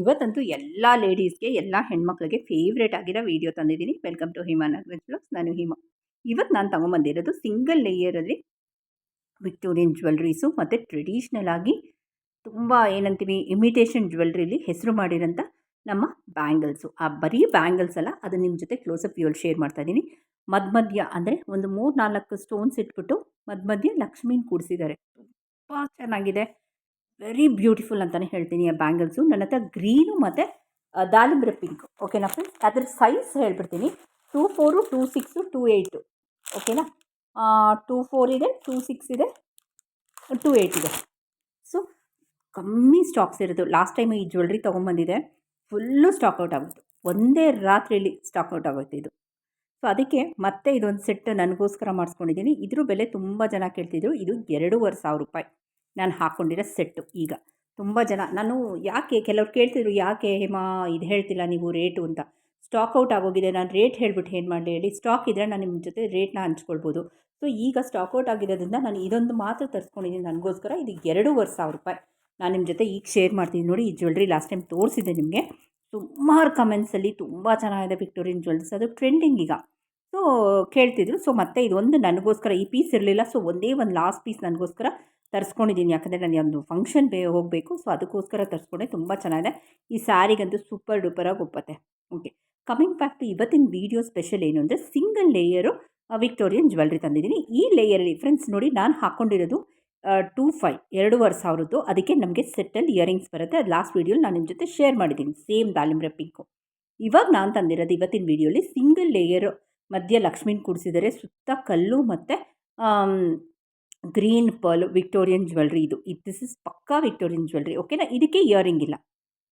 ಇವತ್ತಂತೂ ಎಲ್ಲ ಲೇಡೀಸ್ಗೆ, ಎಲ್ಲ ಹೆಣ್ಮಕ್ಳಿಗೆ ಫೇವ್ರೇಟ್ ಆಗಿರೋ ವೀಡಿಯೋ ತಂದಿದ್ದೀನಿ. Welcome to Hima Nagaraj blogs ನಾನು ಹಿಮಾ. ಇವತ್ತು ನಾನು ತಗೊಂಬಂದಿರೋದು ಸಿಂಗಲ್ ಲೇಯರಲ್ಲಿ ವಿಕ್ಟೋರಿಯನ್ ಜ್ಯುವೆಲ್ರೀಸು ಮತ್ತು ಟ್ರೆಡಿಷ್ನಲ್ ಆಗಿ ತುಂಬ ಏನಂತೀವಿ ಇಮಿಟೇಷನ್ ಜ್ಯುವೆಲ್ರಿಲಿ ಹೆಸರು ಮಾಡಿರೋಂಥ ನಮ್ಮ ಬ್ಯಾಂಗಲ್ಸು. ಆ ಬರೀ ಬ್ಯಾಂಗಲ್ಸ್ ಅಲ್ಲ ಅದು ನಿಮ್ಮ ಜೊತೆ ಕ್ಲೋಸಪ್ ವಿವಲ್ ಶೇರ್ ಮಾಡ್ತಾ ಇದ್ದೀನಿ ಮಧ್ಯ ಅಂದರೆ ಒಂದು ಮೂರು ನಾಲ್ಕು ಸ್ಟೋನ್ಸ್ ಇಟ್ಬಿಟ್ಟು ಮಧ್ಯ ಮಧ್ಯ ಲಕ್ಷ್ಮೀನ ಕೂಡಿಸಿದ್ದಾರೆ. ತುಂಬ ಚೆನ್ನಾಗಿದೆ. ವೆರಿ ಬ್ಯೂಟಿಫುಲ್ ಅಂತಲೇ ಹೇಳ್ತೀನಿ ಆ ಬ್ಯಾಂಗಲ್ಸು ನನ್ನ ಹತ್ರ ಗ್ರೀನು ಮತ್ತು ದಾಳಿಂಬ್ರೆ ಪಿಂಕ್ ಓಕೆನಾ ಫ್ರೆಂಡ್ಸ್ ಅದ್ರ ಸೈಜ್ ಹೇಳ್ಬಿಡ್ತೀನಿ. Two four two six two eight ಓಕೆನಾ ಟೂ ಫೋರ್ ಇದೆ ಟೂ ಸಿಕ್ಸ್ ಇದೆ ಟೂ ಏಯ್ಟ್ ಇದೆ. ಸೊ ಕಮ್ಮಿ ಸ್ಟಾಕ್ಸ್ ಇರೋದು. ಲಾಸ್ಟ್ ಟೈಮ್ ಈ ಜ್ಯುವೆಲ್ರಿ ತೊಗೊಂಬಂದಿದೆ ಫುಲ್ಲು ಸ್ಟಾಕ್ ಔಟ್ ಆಗುತ್ತೆ ಒಂದೇ ರಾತ್ರಿಯಲ್ಲಿ ಸ್ಟಾಕ್ ಔಟ್ ಆಗುತ್ತೆ ಇದು. ಸೊ ಅದಕ್ಕೆ ಮತ್ತೆ ಇದೊಂದು ಸೆಟ್ ನನಗೋಸ್ಕರ ಮಾಡಿಸ್ಕೊಂಡಿದ್ದೀನಿ. ಇದ್ರ ಬೆಲೆ ತುಂಬ ಜನ ಕೇಳ್ತಿದ್ರು. ಇದು ಎರಡೂವರೆ ಸಾವಿರ ರೂಪಾಯಿ. ನಾನು ಹಾಕ್ಕೊಂಡಿರೋ ಸೆಟ್ಟು ಈಗ. ತುಂಬ ಜನ, ನಾನು ಯಾಕೆ ಕೆಲವ್ರು ಕೇಳ್ತಿದ್ರು, ಯಾಕೆ ಹೇಮಾ, ಇದು ಹೇಳ್ತಿಲ್ಲ ನೀವು ರೇಟು ಅಂತ? ಸ್ಟಾಕ್ ಔಟ್ ಆಗೋಗಿದೆ, ನಾನು ರೇಟ್ ಹೇಳ್ಬಿಟ್ಟು ಏನು ಮಾಡಲಿ ಹೇಳಿ, ಸ್ಟಾಕ್ ಇದ್ದರೆ ನಾನು ನಿಮ್ಮ ಜೊತೆ ರೇಟ್ನ ಹಂಚ್ಕೊಳ್ಬೋದು. ಸೊ, ಈಗ ಸ್ಟಾಕ್ ಔಟ್ ಆಗಿರೋದ್ರಿಂದ ನಾನು ಇದೊಂದು ಮಾತ್ರ ತರಿಸ್ಕೊಂಡಿದ್ದೀನಿ, ನನಗೋಸ್ಕರ ಇದು ಎರಡೂವರೆ ಸಾವಿರ ರೂಪಾಯಿ. ನಾನು ನಿಮ್ಮ ಜೊತೆ ಈಗ ಶೇರ್ ಮಾಡ್ತೀನಿ ನೋಡಿ, ಈ ಜ್ಯುವೆಲ್ರಿ ಲಾಸ್ಟ್ ಟೈಮ್ ತೋರಿಸಿದೆ ನಿಮಗೆ. ಸುಮಾರು ಕಮೆಂಟ್ಸಲ್ಲಿ ತುಂಬ ಚೆನ್ನಾಗಿದೆ ವಿಕ್ಟೋರಿಯನ್ ಜ್ಯುವೆಲ್ಸ್ ಅದು ಟ್ರೆಂಡಿಂಗ್ ಈಗ. ಸೊ ಕೇಳ್ತಿದ್ರು ಸೊ ಮತ್ತೆ ಇದೊಂದು ನನಗೋಸ್ಕರ, ಈ ಪೀಸ್ ಇರಲಿಲ್ಲ ಸೊ ಒಂದೇ ಒಂದು ಲಾಸ್ಟ್ ಪೀಸ್ ನನಗೋಸ್ಕರ ತರಿಸ್ಕೊಂಡಿದ್ದೀನಿ. ಯಾಕಂದರೆ ನನಗೆ ಒಂದು ಫಂಕ್ಷನ್ ಬೇ ಹೋಗಬೇಕು. ಸೊ ಅದಕ್ಕೋಸ್ಕರ ತರಿಸ್ಕೊಂಡೆ. ತುಂಬ ಚೆನ್ನಾಗಿದೆ. ಈ ಸ್ಯಾರಿಗಂತೂ ಸೂಪರ್ ಡೂಪರಾಗಿ ಒಪ್ಪತ್ತೆ. ಓಕೆ ಕಮಿಂಗ್ ಬ್ಯಾಕ್ ಟು ಇವತ್ತಿನ ವೀಡಿಯೋ ಸ್ಪೆಷಲ್ ಏನು ಅಂದರೆ ಸಿಂಗಲ್ ಲೇಯರು ವಿಕ್ಟೋರಿಯನ್ ಜ್ಯುವೆಲ್ರಿ ತಂದಿದ್ದೀನಿ. ಈ ಲೇಯರಲ್ಲಿ ಫ್ರೆಂಡ್ಸ್ ನೋಡಿ ನಾನು ಹಾಕ್ಕೊಂಡಿರೋದು ಟೂ ಫೈ ಎರಡೂವರೆ ಸಾವಿರದ್ದು. ಅದಕ್ಕೆ ನಮಗೆ ಸೆಟ್ಟಲ್ಲಿ ಇಯರಿಂಗ್ಸ್ ಬರುತ್ತೆ. ಅದು ಲಾಸ್ಟ್ ವೀಡಿಯೋಲಿ ನಾನು ನಿಮ್ಮ ಜೊತೆ ಶೇರ್ ಮಾಡಿದ್ದೀನಿ. ಸೇಮ್ ದಾಳಿಂಬ್ರೆ ಪಿಂಕು ಇವಾಗ ನಾನು ತಂದಿರೋದು ಇವತ್ತಿನ ವೀಡಿಯೋಲಿ ಸಿಂಗಲ್ ಲೇಯರು ಮಧ್ಯ ಲಕ್ಷ್ಮೀನ ಕೂಡಿಸಿದರೆ. ಸುತ್ತ ಕಲ್ಲು ಮತ್ತು ಗ್ರೀನ್ ಪರ್ಲ್ ವಿಕ್ಟೋರಿಯನ್ ಜ್ಯುವೆಲ್ರಿ ಇದು. ಇದು ದಿಸ್ ಇಸ್ ಪಕ್ಕಾ ವಿಕ್ಟೋರಿಯನ್ ಜ್ಯುವೆಲ್ರಿ. ಓಕೆನಾ ಇದಕ್ಕೆ ಇಯರಿಂಗ್ ಇಲ್ಲ.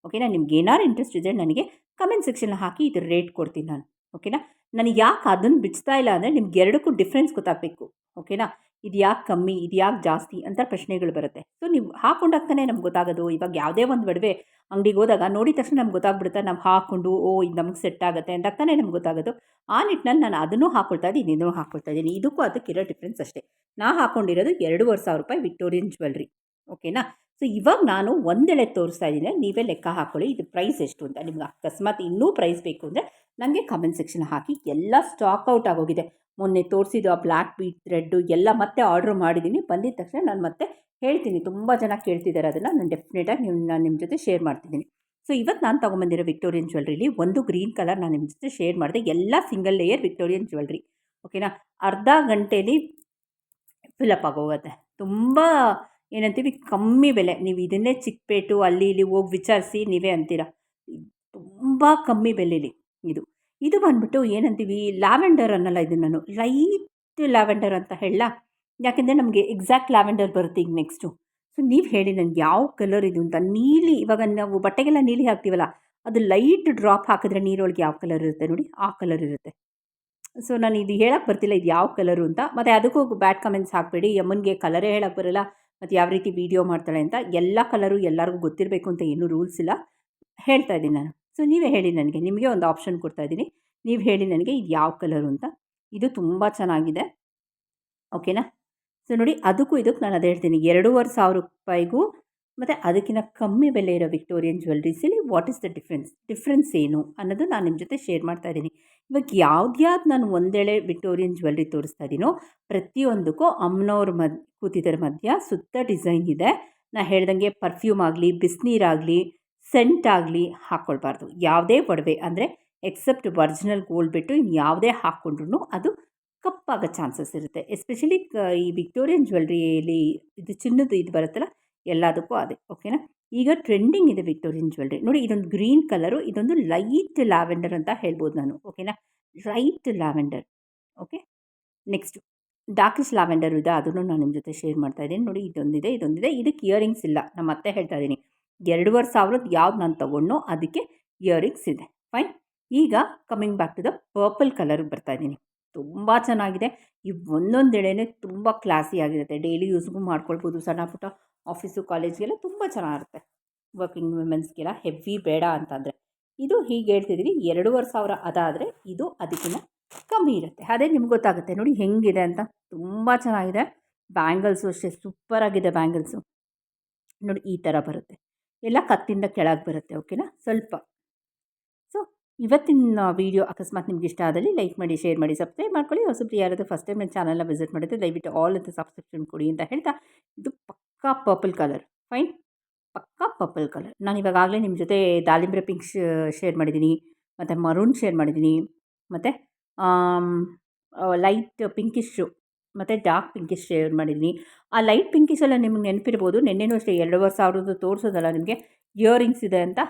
ಓಕೆನಾ ನಿಮ್ಗೆ ಏನಾರು ಇಂಟ್ರೆಸ್ಟ್ ಇದ್ದರೆ ನನಗೆ ಕಮೆಂಟ್ ಸೆಕ್ಷನ್ ಹಾಕಿ ಇದ್ರ ರೇಟ್ ಕೊಡ್ತೀನಿ ನಾನು. ಓಕೆನಾ ನನಗೆ ಯಾಕೆ ಅದನ್ನು ಬಿಚ್ತಾ ಇಲ್ಲ ಅಂದರೆ ನಿಮ್ಗೆ ಎರಡಕ್ಕೂ ಡಿಫ್ರೆನ್ಸ್ ಗೊತ್ತಾಗಬೇಕು. ಓಕೆನಾ ಇದು ಯಾಕೆ ಕಮ್ಮಿ, ಇದು ಯಾಕೆ ಜಾಸ್ತಿ ಅಂತ ಪ್ರಶ್ನೆಗಳು ಬರುತ್ತೆ. ಸೊ ನೀವು ಹಾಕೊಂಡಾಗ್ತಾನೆ ನಮ್ಗೆ ಗೊತ್ತಾಗೋದು. ಇವಾಗ ಯಾವುದೇ ಒಂದು ಒಡವೆ ಅಂಗಡಿಗೆ ಹೋದಾಗ ನೋಡಿದ ತಕ್ಷಣ ನಮ್ಗೆ ಗೊತ್ತಾಗ್ಬಿಡುತ್ತೆ, ನಾವು ಹಾಕ್ಕೊಂಡು ಓ, ಇದು ನಮ್ಗೆ ಸೆಟ್ ಆಗುತ್ತೆ ಅಂತ ತಾನೇ ನಮ್ಗೆ ಗೊತ್ತಾಗೋದು. ಆ ನಿಟ್ಟಿನಲ್ಲಿ ನಾನು ಅದನ್ನು ಹಾಕ್ಕೊಳ್ತಾ ಇದ್ದೀನಿ ಇದನ್ನು ಹಾಕ್ಕೊಳ್ತಾ ಇದ್ದೀನಿ. ಇದಕ್ಕೂ ಅದಕ್ಕಿರೋ ಡಿಫ್ರೆನ್ಸ್ ಅಷ್ಟೇ. ನಾ ಹಾಕ್ಕೊಂಡಿರೋದು ಎರಡೂವರೆ ಸಾವಿರ ರೂಪಾಯಿ ವಿಕ್ಟೋರಿಯನ್ ಜ್ಯುವೆಲ್ರಿ ಓಕೆನಾ ಸೊ ಇವಾಗ ನಾನು ಒಂದೆಳೆ ತೋರಿಸ್ತಾ ಇದ್ದೀನಿ. ನೀವೇ ಲೆಕ್ಕ ಹಾಕ್ಕೊಳ್ಳಿ ಇದು ಪ್ರೈಸ್ ಎಷ್ಟು ಅಂತ. ನಿಮ್ಗೆ ಅಕಸ್ಮಾತ್ ಇನ್ನೂ ಪ್ರೈಸ್ ಬೇಕು ಅಂದರೆ ನನಗೆ ಕಮೆಂಟ್ ಸೆಕ್ಷನ್ ಹಾಕಿ. ಎಲ್ಲ ಸ್ಟಾಕ್ ಔಟ್ ಆಗೋಗಿದೆ. ಮೊನ್ನೆ ತೋರಿಸಿದ್ದು ಆ ಬ್ಲ್ಯಾಕ್ ಬೀಟ್ ಥ್ರೆಡ್ಡು ಎಲ್ಲ ಮತ್ತೆ ಆರ್ಡ್ರ್ ಮಾಡಿದ್ದೀನಿ. ಬಂದಿದ ತಕ್ಷಣ ನಾನು ಮತ್ತೆ ಹೇಳ್ತೀನಿ. ತುಂಬ ಜನ ಕೇಳ್ತಿದ್ದಾರೆ ಅದನ್ನು. ನಾನು ಡೆಫಿನೆಟಾಗಿ ನೀವು ನಾನು ನಿಮ್ಮ ಜೊತೆ ಶೇರ್ ಮಾಡ್ತಿದ್ದೀನಿ. ಸೊ ಇವತ್ತು ನಾನು ತೊಗೊಂಬಂದಿರೋ ವಿಕ್ಟೋರಿಯನ್ ಜ್ಯುವೆಲ್ರಿಲಿ ಒಂದು ಗ್ರೀನ್ ಕಲರ್ ನಾನು ನಿಮ್ಮ ಜೊತೆ ಶೇರ್ ಮಾಡಿದೆ. ಎಲ್ಲ ಸಿಂಗಲ್ ಲೇಯರ್ ವಿಕ್ಟೋರಿಯನ್ ಜ್ಯುವೆಲ್ರಿ ಓಕೆನಾ ಅರ್ಧ ಗಂಟೇಲಿ ಫಿಲಪ್ ಆಗೋಗುತ್ತೆ. ತುಂಬ ಏನಂತೀವಿ? ಕಮ್ಮಿ ಬೆಲೆ. ನೀವು ಇದನ್ನೇ ಚಿಕ್ಕಪೇಟು, ಅಲ್ಲಿ ಇಲ್ಲಿ ಹೋಗಿ ವಿಚಾರಿಸಿ ನೀವೇ ಅಂತೀರ? ತುಂಬ ಕಮ್ಮಿ ಬೆಲೆಲಿ ಇದು. ಇದು ಬಂದ್ಬಿಟ್ಟು ಏನಂತೀವಿ? ಲ್ಯಾವೆಂಡರ್ ಅನ್ನಲ್ಲ ಇದು ನಾನು. ಲೈಟ್ ಲ್ಯಾವೆಂಡರ್ ಅಂತ ಹೇಳ. ಯಾಕೆಂದರೆ ನಮಗೆ ಎಕ್ಸಾಕ್ಟ್ ಲ್ಯಾವೆಂಡರ್ ಬರುತ್ತೆ ಈಗ ನೆಕ್ಸ್ಟು. ಸೊ, ನೀವು ಹೇಳಿ ನನಗೆ ಯಾವ ಕಲರ್ ಇದು ಅಂತ. ನೀಲಿ, ಇವಾಗ ನಾವು ಬಟ್ಟೆಗೆಲ್ಲ ನೀಲಿ ಹಾಕ್ತೀವಲ್ಲ, ಅದು ಲೈಟ್ ಡ್ರಾಪ್ ಹಾಕಿದ್ರೆ ನೀರೊಳಗೆ ಯಾವ ಕಲರ್ ಇರುತ್ತೆ ನೋಡಿ? ಆ ಕಲರ್ ಇರುತ್ತೆ. ಸೊ, ನಾನು ಇದು ಹೇಳಕ್ಕೆ ಬರ್ತಿಲ್ಲ ಇದು ಯಾವ ಕಲರು ಅಂತ. ಮತ್ತು ಅದಕ್ಕೂ ಬ್ಯಾಡ್ ಕಮೆಂಟ್ಸ್ ಹಾಕಬೇಡಿ. ಯಮ್ಮನಿಗೆ ಕಲರೇ ಹೇಳಕ್ಕೆ ಬರೋಲ್ಲ. ಮತ್ತು ಯಾವ ರೀತಿ ವೀಡಿಯೋ ಮಾಡ್ತಾಳೆ ಅಂತ ಎಲ್ಲ ಕಲರು ಎಲ್ಲರಿಗೂ ಗೊತ್ತಿರಬೇಕು ಅಂತ ಏನೂ ರೂಲ್ಸ್ ಇಲ್ಲ. ಹೇಳ್ತಾ ಇದ್ದೀನಿ ನಾನು. ಸೊ ನೀವೇ ಹೇಳಿ ನನಗೆ. ನಿಮಗೆ ಒಂದು ಆಪ್ಷನ್ ಕೊಡ್ತಾ ಇದ್ದೀನಿ. ನೀವು ಹೇಳಿ ನನಗೆ ಇದು ಯಾವ ಕಲರು ಅಂತ. ಇದು ತುಂಬ ಚೆನ್ನಾಗಿದೆ. ಓಕೆನಾ ಸೊ ನೋಡಿ ಅದಕ್ಕೂ ಇದಕ್ಕೆ ನಾನು ಅದು ಹೇಳ್ತೀನಿ. ಎರಡೂವರೆ ಸಾವಿರ ರೂಪಾಯಿಗೂ ಮತ್ತು ಅದಕ್ಕಿಂತ ಕಮ್ಮಿ ಬೆಲೆ ಇರೋ Victorian ಜ್ಯುವೆಲ್ರೀಸಲ್ಲಿ what is the difference difference ಏನು ಅನ್ನೋದು ನಾನು ನಿಮ್ಮ ಜೊತೆ ಶೇರ್ ಮಾಡ್ತಾ ಇದ್ದೀನಿ. ಇವಾಗ ಯಾವ್ದ್ಯಾವ್ದು ನಾನು ಒಂದೇಳೆ ವಿಕ್ಟೋರಿಯನ್ ಜ್ಯುವೆಲ್ರಿ ತೋರಿಸ್ತಾ ಇದ್ದೀನೋ ಪ್ರತಿಯೊಂದಕ್ಕೂ ಅಮ್ಮನವ್ರ ಮದ್ ಕೂತಿದ್ದರ ಮಧ್ಯ, ಸುತ್ತ ಡಿಸೈನ್ ಇದೆ. ನಾನು ಹೇಳ್ದಂಗೆ ಪರ್ಫ್ಯೂಮ್ ಆಗಲಿ ಬಿಸಿನೀರಾಗಲಿ ಸೆಂಟ್ ಆಗಲಿ ಹಾಕ್ಕೊಳ್ಬಾರ್ದು ಯಾವುದೇ ಒಡವೆ ಅಂದರೆ ಎಕ್ಸೆಪ್ಟ್ ಒರಿಜಿನಲ್ ಗೋಲ್ಡ್ ಬಿಟ್ಟು ಇನ್ನು ಯಾವುದೇ ಹಾಕ್ಕೊಂಡ್ರು ಅದು ಕಪ್ಪಾಗೋ ಚಾನ್ಸಸ್ ಇರುತ್ತೆ. ಎಸ್ಪೆಷಲಿ ಈ ವಿಕ್ಟೋರಿಯನ್ ಜ್ಯುವೆಲ್ರಿಯಲ್ಲಿ ಇದು ಚಿನ್ನದ ಇದು ಬರುತ್ತಲ್ಲ ಎಲ್ಲದಕ್ಕೂ ಅದೇ ಓಕೆನಾ ಈಗ ಟ್ರೆಂಡಿಂಗ್ ಇದೆ ವಿಕ್ಟೋರಿಯನ್ ಜ್ಯುವೆಲ್ರಿ ನೋಡಿ, ಇದೊಂದು ಗ್ರೀನ್ ಕಲರು ಇದೊಂದು ಲೈಟ್ ಲ್ಯಾವೆಂಡರ್ ಅಂತ ಹೇಳ್ಬೋದು ನಾನು ಓಕೆನಾ light lavender okay next darkish lavender ಇದೆ, ಅದನ್ನು ನಾನು ನಿಮ್ಮ ಜೊತೆ ಶೇರ್ ಮಾಡ್ತಾ ಇದ್ದೀನಿ. ನೋಡಿ, ಇದೊಂದಿದೆ ಇದೊಂದಿದೆ. ಇದಕ್ಕೆ ಇಯರಿಂಗ್ಸ್ ಇಲ್ಲ ನಮ್ಮ ಮತ್ತೆ ಹೇಳ್ತಾ ಇದ್ದೀನಿ. ಎರಡೂವರೆ ಸಾವಿರದ ಯಾವ್ದು ನಾನು ತೊಗೊಂಡೋ ಅದಕ್ಕೆ ಇಯರಿಂಗ್ಸ್ ಇದೆ ಫೈನ್ ಈಗ coming back to the purple ಕಲರ್ಗೆ ಬರ್ತಾ ಇದ್ದೀನಿ. ತುಂಬ ಚೆನ್ನಾಗಿದೆ. ಈ ಒಂದೊಂದೆಳೆನೇ ತುಂಬ ಕ್ಲಾಸಿ ಆಗಿರುತ್ತೆ. ಡೈಲಿ ಯೂಸ್ಗೂ ಮಾಡ್ಕೊಳ್ಬೋದು ಸಣ್ಣ ಪುಟ್ಟ ಆಫೀಸು ಕಾಲೇಜ್ಗೆಲ್ಲ ತುಂಬ ಚೆನ್ನಾಗಿರುತ್ತೆ. ವರ್ಕಿಂಗ್ ವುಮೆನ್ಸ್ಗೆಲ್ಲ ಹೆವಿ ಬೇಡ ಅಂತಂದರೆ. ಇದು ಹೀಗೆ ಹೇಳ್ತಿದ್ದೀನಿ ಎರಡೂವರೆ ಸಾವಿರ ಅದಾದರೆ ಇದು ಅದಕ್ಕಿಂತ ಕಮ್ಮಿ ಇರುತ್ತೆ. ಅದೇ ನಿಮ್ಗೆ ಗೊತ್ತಾಗುತ್ತೆ. ನೋಡಿ ಹೆಂಗಿದೆ ಅಂತ. ತುಂಬ ಚೆನ್ನಾಗಿದೆ. ಬ್ಯಾಂಗಲ್ಸು ಅಷ್ಟೇ. ಸೂಪರಾಗಿದೆ ಬ್ಯಾಂಗಲ್ಸು ನೋಡಿ ಈ ಥರ ಬರುತ್ತೆ. ಎಲ್ಲ ಕತ್ತಿಂದ ಕೆಳಗೆ ಬರುತ್ತೆ. ಓಕೆನಾ ಸ್ವಲ್ಪ. ಸೊ ಇವತ್ತಿನ ವೀಡಿಯೋ ಅಕಸ್ಮಾತ್ ನಿಮ್ಗೆ ಇಷ್ಟ ಆದಲ್ಲಿ ಲೈಕ್ ಮಾಡಿ ಶೇರ್ ಮಾಡಿ ಸಬ್ಸ್ಕ್ರೈಬ್ ಮಾಡ್ಕೊಳ್ಳಿ. ಹೊಸಬ್ರು ಯಾರಾದರೂ ಫಸ್ಟ್ ಟೈಮ್ ನನ್ನ ಚಾನಲ್ನ ವಿಸಿಟ್ ಮಾಡಿದ್ರೆ ದಯವಿಟ್ಟು ಆಲ್ ಅಂತ ಸಬ್ಸ್ಕ್ರಿಪ್ಷನ್ ಕೊಡಿ ಅಂತ ಹೇಳ್ತಾ, ಇದು ಪಕ್ಕಾ ಪರ್ಪಲ್ ಕಲರ್ ಫೈನ್ ಪಕ್ಕಾ ಪರ್ಪಲ್ ಕಲರ್ ನಾನು ಇವಾಗಲೇ ನಿಮ್ಮ ಜೊತೆ ದಾಳಿಂಬ್ರೆ ಪಿಂಕ್ ಶೇರ್ ಮಾಡಿದ್ದೀನಿ ಮತ್ತು ಮರೂನ್ ಶೇರ್ ಮಾಡಿದ್ದೀನಿ ಮತ್ತು ಲೈಟ್ ಪಿಂಕಿಶು ಮತ್ತು ಡಾರ್ಕ್ ಪಿಂಕಿಶ್ ಶೇರ್ ಮಾಡಿದ್ದೀನಿ ಆ ಲೈಟ್ ಪಿಂಕಿಶ್ ಎಲ್ಲ ನಿಮ್ಗೆ ನೆನಪಿರ್ಬೋದು. ನಿನ್ನೆನೂ ಅಷ್ಟೇ ಎರಡೂವರೆ ಸಾವಿರದ್ದು ತೋರಿಸೋದಲ್ಲ ನಿಮಗೆ ಇಯರಿಂಗ್ಸ್ ಇದೆ ಅಂತ,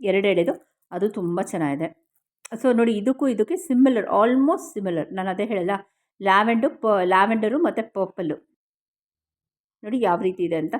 ಎರಡೆಳೆದು. ಅದು ತುಂಬ ಚೆನ್ನಾಗಿದೆ. ಸೊ ನೋಡಿ ಇದಕ್ಕೂ ಇದಕ್ಕೆ ಸಿಮಿಲರ್ ಆಲ್ಮೋಸ್ಟ್ ಸಿಮಿಲರ್ ನಾನು ಅದೇ ಹೇಳಲ್ಲ ಲ್ಯಾವೆಂಡು ಪ ಲ್ಯಾವೆಂಡರು ಮತ್ತು ಪರ್ಪಲ್ಲು ನೋಡಿ ಯಾವ ರೀತಿ ಇದೆ ಅಂತ.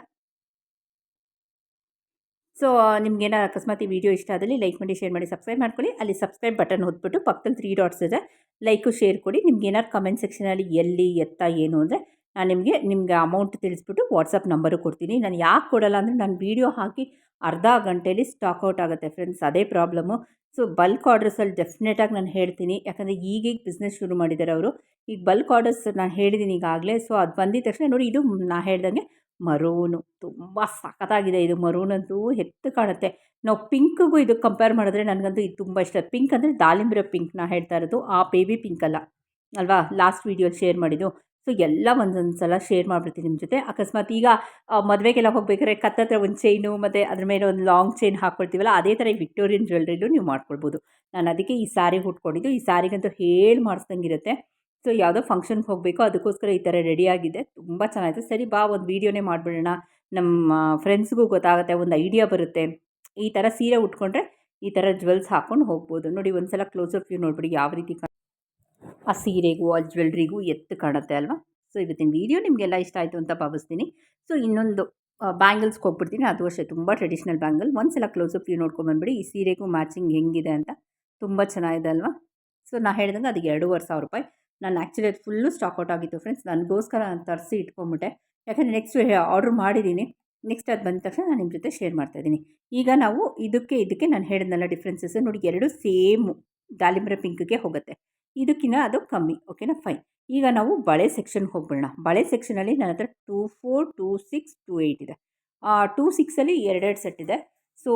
ಸೊ ನಿಮಗೇನ ಅಕಸ್ಮಾತ್ ಈ ವಿಡಿಯೋ ಇಷ್ಟ ಆದಲ್ಲಿ ಲೈಕ್ ಮಾಡಿ ಶೇರ್ ಮಾಡಿ ಸಬ್ಸ್ಕ್ರೈಬ್ ಮಾಡ್ಕೊಳ್ಳಿ. ಅಲ್ಲಿ ಸಬ್ಸ್ಕ್ರೈಬ್ ಬಟನ್ ಹೊತ್ಬಿಟ್ಟು ಪಕ್ಕದಲ್ಲಿ ತ್ರೀ ಡಾಟ್ಸ್ ಇದೆ. ಲೈಕು ಶೇರ್ ಕೊಡಿ. ನಿಮ್ಗೆ ಏನಾರು ಕಮೆಂಟ್ ಸೆಕ್ಷನಲ್ಲಿ ಎಲ್ಲಿ, ಎತ್ತ, ಏನು ಅಂದರೆ ನಾನು ನಿಮಗೆ ನಿಮಗೆ ಅಮೌಂಟ್ ತಿಳಿಸ್ಬಿಟ್ಟು ವಾಟ್ಸಪ್ ನಂಬರು ಕೊಡ್ತೀನಿ. ನಾನು ಯಾಕೆ ಕೊಡಲ್ಲ ಅಂದರೆ ನಾನು ವೀಡಿಯೋ ಹಾಕಿ ಅರ್ಧ ಗಂಟೇಲಿ ಸ್ಟಾಕ್ ಔಟ್ ಆಗುತ್ತೆ ಫ್ರೆಂಡ್ಸ್ ಅದೇ ಪ್ರಾಬ್ಲಮ್ಮು ಸೊ ಬಲ್ಕ್ ಆರ್ಡರ್ಸಲ್ಲಿ ಡೆಫಿನೆಟಾಗಿ ನಾನು ಹೇಳ್ತೀನಿ. ಯಾಕಂದರೆ ಈಗೀಗ ಬಿಸ್ನೆಸ್ ಶುರು ಮಾಡಿದ್ದಾರೆ ಅವರು. ಈಗ ಬಲ್ಕ್ ಆರ್ಡರ್ಸ್ ನಾನು ಹೇಳಿದ್ದೀನಿ ಈಗಾಗಲೇ. ಸೊ ಅದು ಬಂದಿದ ತಕ್ಷಣ ನೋಡಿ ಇದು ನಾ ಹೇಳ್ದಂಗೆ ಮರೂನು ತುಂಬ ಸಖತ್ತಾಗಿದೆ ಇದು ಮರೂನ್ ಅಂತೂ ಎತ್ತು ಕಾಣುತ್ತೆ. ನಾವು ಪಿಂಕ್ಗೂ ಇದು ಕಂಪೇರ್ ಮಾಡಿದ್ರೆ ನನಗಂತೂ ಇದು ತುಂಬ ಇಷ್ಟ. ಪಿಂಕ್ ಅಂದರೆ ದಾಳಿಂಬ್ರೆ ಪಿಂಕ್ ನಾ ಹೇಳ್ತಾ ಇರೋದು. ಆ ಬೇಬಿ ಪಿಂಕ್ ಅಲ್ಲ. ಅಲ್ವಾ? ಲಾಸ್ಟ್ ವೀಡಿಯೋಲಿ ಶೇರ್ ಮಾಡಿದ್ದು. ಸೊ ಎಲ್ಲ ಒಂದೊಂದು ಸಲ ಶೇರ್ ಮಾಡಿಬಿಡ್ತೀನಿ ನಿಮ್ಮ ಜೊತೆ. ಅಕಸ್ಮಾತ್ ಈಗ ಮದುವೆಗೆಲ್ಲ ಹೋಗ್ಬೇಕಾದ್ರೆ ಕತ್ತತ್ರ ಒಂದು ಚೈನು, ಮತ್ತು ಅದ್ರ ಮೇಲೆ ಒಂದು ಲಾಂಗ್ ಚೈನ್ ಹಾಕ್ಕೊಳ್ತೀವಲ್ಲ ಅದೇ ಥರ ವಿಕ್ಟೋರಿಯನ್ ಜ್ಯುವೆಲ್ರಿಲೂ ನೀವು ಮಾಡ್ಕೊಳ್ಬೋದು. ನಾನು ಅದಕ್ಕೆ ಈ ಸಾರಿ ಉಟ್ಕೊಂಡಿದ್ದು, ಈ ಸಾರಿಗಂತೂ ಹೇಳಿ ಮಾಡಿಸ್ದಂಗಿರುತ್ತೆ. ಸೊ ಯಾವುದೋ ಫಂಕ್ಷನ್ಗೆ ಹೋಗಬೇಕು ಅದಕ್ಕೋಸ್ಕರ ಈ ಥರ ರೆಡಿಯಾಗಿದೆ ತುಂಬ ಚೆನ್ನಾಗಿದೆ. ಸರಿ, ಬಾ, ಒಂದು ವೀಡಿಯೋನೇ ಮಾಡಿಬಿಡೋಣ. ನಮ್ಮ ಫ್ರೆಂಡ್ಸ್ಗೂ ಗೊತ್ತಾಗುತ್ತೆ, ಒಂದು ಐಡಿಯಾ ಬರುತ್ತೆ. ಈ ಥರ ಸೀರೆ ಉಟ್ಕೊಂಡ್ರೆ ಈ ಥರ ಜ್ಯುವೆಲ್ಸ್ ಹಾಕ್ಕೊಂಡು ಹೋಗ್ಬೋದು. ನೋಡಿ ಒಂದು ಸಲ ಕ್ಲೋಸಪ್ ವ್ಯೂ ನೋಡ್ಬಿಡಿ, ಯಾವ ರೀತಿ ಆ ಸೀರೆಗೂ, ಆ ಜ್ಯುವೆಲ್ರಿಗೂ ಎತ್ತು ಕಾಣುತ್ತೆ ಅಲ್ವಾ? ಸೊ ಇವತ್ತಿನ ವೀಡಿಯೋ ನಿಮಗೆಲ್ಲ ಇಷ್ಟ ಆಯಿತು ಅಂತ ಭಾವಿಸ್ತೀನಿ. ಸೊ ಇನ್ನೊಂದು ಬ್ಯಾಂಗಲ್ಸ್ಗೆ ಹೋಗ್ಬಿಡ್ತೀನಿ. ಅದು ಅಷ್ಟೇ, ತುಂಬ ಟ್ರೆಡಿಷ್ನಲ್ ಬ್ಯಾಂಗಲ್. ಒಂದು ಸಲ ಕ್ಲೋಸಪ್ ವ್ಯೂ ನೋಡ್ಕೊಂಬಂದ್ಬಿಡಿ ಈ ಸೀರೆಗೂ ಮ್ಯಾಚಿಂಗ್ ಹೆಂಗಿದೆ ಅಂತ ತುಂಬ ಚೆನ್ನಾಗಿದೆ ಅಲ್ವಾ? ಸೊ ನಾನು ಹೇಳ್ದಂಗೆ ಅದಕ್ಕೆ ಎರಡೂವರೆ ಸಾವಿರ ರೂಪಾಯಿ. ನಾನು ಆ್ಯಕ್ಚುಲಿ ಅದು ಫುಲ್ಲು ಸ್ಟಾಕ್ ಔಟ್ ಆಗಿತ್ತು ಫ್ರೆಂಡ್ಸ್ ನನಗೋಸ್ಕರ ನಾನು ತರಿಸಿ ಇಟ್ಕೊಂಬಿಟ್ಟೆ. ಯಾಕಂದರೆ ನೆಕ್ಸ್ಟ್ ಆರ್ಡ್ರ್ ಮಾಡಿದ್ದೀನಿ. ನೆಕ್ಸ್ಟ್ ಅದು ಬಂದ ತಕ್ಷಣ ನಾನು ನಿಮ್ಮ ಜೊತೆ ಶೇರ್ ಮಾಡ್ತಾಯಿದ್ದೀನಿ ಈಗ ನಾವು ಇದಕ್ಕೆ ಇದಕ್ಕೆ ನಾನು ಹೇಳಿದ್ನಲ್ಲ ಡಿಫ್ರೆನ್ಸಸ್ ನೋಡಿ, ಎರಡು ಸೇಮು ದಾಳಿಂಬ್ರೆ ಪಿಂಕ್ಗೆ ಹೋಗುತ್ತೆ. ಇದಕ್ಕಿಂತ ಅದು ಕಮ್ಮಿ ಓಕೆನಾ ಫೈನ್ ಈಗ ನಾವು ಬಳೆ ಸೆಕ್ಷನ್ಗೆ ಹೋಗ್ಬಿಡೋಣ. ಬಳೆ ಸೆಕ್ಷನಲ್ಲಿ ನನ್ನ ಹತ್ರ two four two six two eight ಇದೆ. ಟೂ ಸಿಕ್ಸಲ್ಲಿ ಎರಡೆರಡು ಸೆಟ್ ಇದೆ. ಸೊ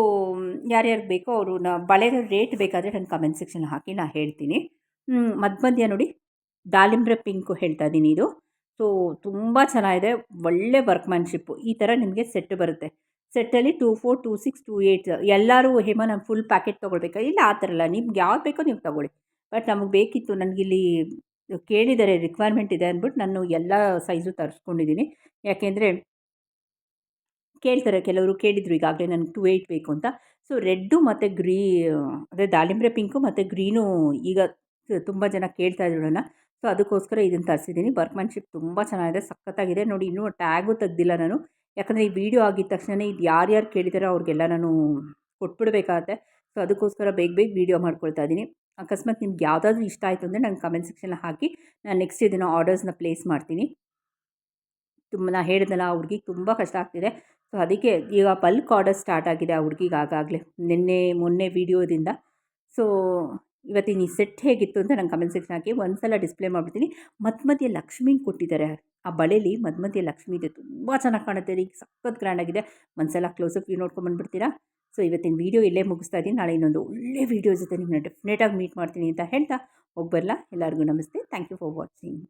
ಯಾರ್ಯಾರು ಬೇಕೋ ಅವರು ನಾ ಬಳೆ ರೇಟ್ ಬೇಕಾದರೆ ನನ್ನ ಕಮೆಂಟ್ ಸೆಕ್ಷನ್ ಹಾಕಿ ನಾನು ಹೇಳ್ತೀನಿ. ಮಧ್ಯ ಮಧ್ಯ ನೋಡಿ ದಾಳಿಂಬ್ರೆ ಪಿಂಕು ಹೇಳ್ತಾ ಇದ್ದೀನಿ ಇದು. ಸೊ ತುಂಬ ಚೆನ್ನಾಗಿದೆ. ಒಳ್ಳೆ ವರ್ಕ್ಮ್ಯಾನ್ಶಿಪ್ಪು ಈ ಥರ ನಿಮಗೆ ಸೆಟ್ ಬರುತ್ತೆ. ಸೆಟ್ಟಲ್ಲಿ two four two six two eight ಎಲ್ಲರೂ ಹೇಮ, ನಾನು ಫುಲ್ ಪ್ಯಾಕೆಟ್ ತೊಗೊಳ್ಬೇಕಾ? ಇಲ್ಲ ಆ ಥರ ಅಲ್ಲ. ನಿಮ್ಗೆ ಯಾವ್ದು ಬೇಕೋ ನೀವು ತೊಗೊಳ್ಳಿ. ಬಟ್ ನಮಗೆ ಬೇಕಿತ್ತು ನನಗಿಲ್ಲಿ ಕೇಳಿದ್ದಾರೆ ರಿಕ್ವೈರ್ಮೆಂಟ್ ಇದೆ ಅಂದ್ಬಿಟ್ಟು ನಾನು ಎಲ್ಲ ಸೈಜು ತರಿಸ್ಕೊಂಡಿದ್ದೀನಿ ಯಾಕೆಂದರೆ ಕೇಳ್ತಾರೆ, ಕೆಲವರು ಕೇಳಿದರು ಈಗಾಗಲೇ ನನಗೆ ಟು ಏಯ್ಟ್ ಬೇಕು ಅಂತ. ಸೊ ರೆಡ್ಡು ಮತ್ತು ಗ್ರೀ, ಅದೇ ದಾಳಿಂಬ್ರೆ ಪಿಂಕು ಮತ್ತು ಗ್ರೀನು ಈಗ ತುಂಬ ಜನ ಕೇಳ್ತಾ ಇದ್ರು ನನ್ನ. ಸೊ ಅದಕ್ಕೋಸ್ಕರ ಇದನ್ನು ತರಿಸಿದ್ದೀನಿ ವರ್ಕ್ಮನ್ಶಿಪ್ ತುಂಬ ಚೆನ್ನಾಗಿದೆ, ಸಖತ್ತಾಗಿದೆ. ನೋಡಿ, ಇನ್ನೂ ಟ್ಯಾಗು ತೆಗ್ದಿಲ್ಲ ನಾನು. ಯಾಕಂದರೆ ಈ ವಿಡಿಯೋ ಆಗಿದ ತಕ್ಷಣ ಇದು ಯಾರ್ಯಾರು ಕೇಳಿದಾರೋ ಅವ್ರಿಗೆಲ್ಲ ನಾನು ಕೊಟ್ಬಿಡ್ಬೇಕಾಗತ್ತೆ. ಸೊ ಅದಕ್ಕೋಸ್ಕರ ಬೇಗ ಬೇಗ ವೀಡಿಯೋ ಮಾಡ್ಕೊಳ್ತಾ ಇದ್ದೀನಿ ಅಕಸ್ಮಾತ್ ನಿಮ್ಗೆ ಯಾವುದಾದ್ರೂ ಇಷ್ಟ ಆಯಿತು ಅಂದರೆ ನಂಗೆ ಕಮೆಂಟ್ ಸೆಕ್ಷನ್ ಹಾಕಿ, ನಾನು ನೆಕ್ಸ್ಟ್ ಇದನ್ನು ಆರ್ಡರ್ಸ್ನ ಪ್ಲೇಸ್ ಮಾಡ್ತೀನಿ. ತುಂಬ ನಾನು ಹೇಳಿದ್ನಲ್ಲ, ಆ ಹುಡುಗಿಗೆ ತುಂಬ ಕಷ್ಟ ಆಗ್ತಿದೆ. ಸೊ ಅದಕ್ಕೆ ಈಗ ಬಲ್ಕ್ ಆರ್ಡರ್ ಸ್ಟಾರ್ಟ್ ಆಗಿದೆ ಆ ಹುಡುಗಿಗೆ ಆಗಾಗಲೇ, ನಿನ್ನೆ, ಮೊನ್ನೆ ವೀಡಿಯೋದಿಂದ ಸೊ ಇವತ್ತಿನ ಈ ಸೆಟ್ ಹೇಗಿತ್ತು ಅಂತ ನಂಗೆ ಕಮೆಂಟ್ ಸೆಕ್ಷನ್ ಹಾಕಿ ಒಂದು ಸಲ ಡಿಸ್ಪ್ಲೇ ಮಾಡಿಬಿಡ್ತೀನಿ. ಮಧ್ಯ ಮಧ್ಯೆ ಲಕ್ಷ್ಮೀನ ಕೊಟ್ಟಿದ್ದಾರೆ. ಆ ಬಳೆಲಿ ಮಧ್ಯ ಮಧ್ಯೆ ಲಕ್ಷ್ಮಿ ಇದೆ. ತುಂಬ ಚೆನ್ನಾಗಿ ಕಾಣುತ್ತೆ. ರೀ ಸಖತ್ ಗ್ರ್ಯಾಂಡಾಗಿದೆ ಒಂದು ಸಲ ಕ್ಲೋಸಪ್ ವ್ಯೂ ನೋಡ್ಕೊಂಡು ಬಂದುಬಿಡ್ತೀರಾ? ಸೊ ಇವತ್ತಿನ ವೀಡಿಯೋ ಇಲ್ಲೇ ಮುಗಿಸ್ತಾ ಇದ್ದೀನಿ. ನಾಳೆ ಇನ್ನೊಂದು ಒಳ್ಳೆ ವೀಡಿಯೋ ಜೊತೆ ನಿಮ್ಮನ್ನ ಡೆಫಿನೆಟಾಗಿ ಮೀಟ್ ಮಾಡ್ತೀನಿ ಅಂತ ಹೇಳ್ತಾ ಒಬ್ಬರಲ್ಲ, ಎಲ್ಲರಿಗೂ ನಮಸ್ತೆ. Thank you for watching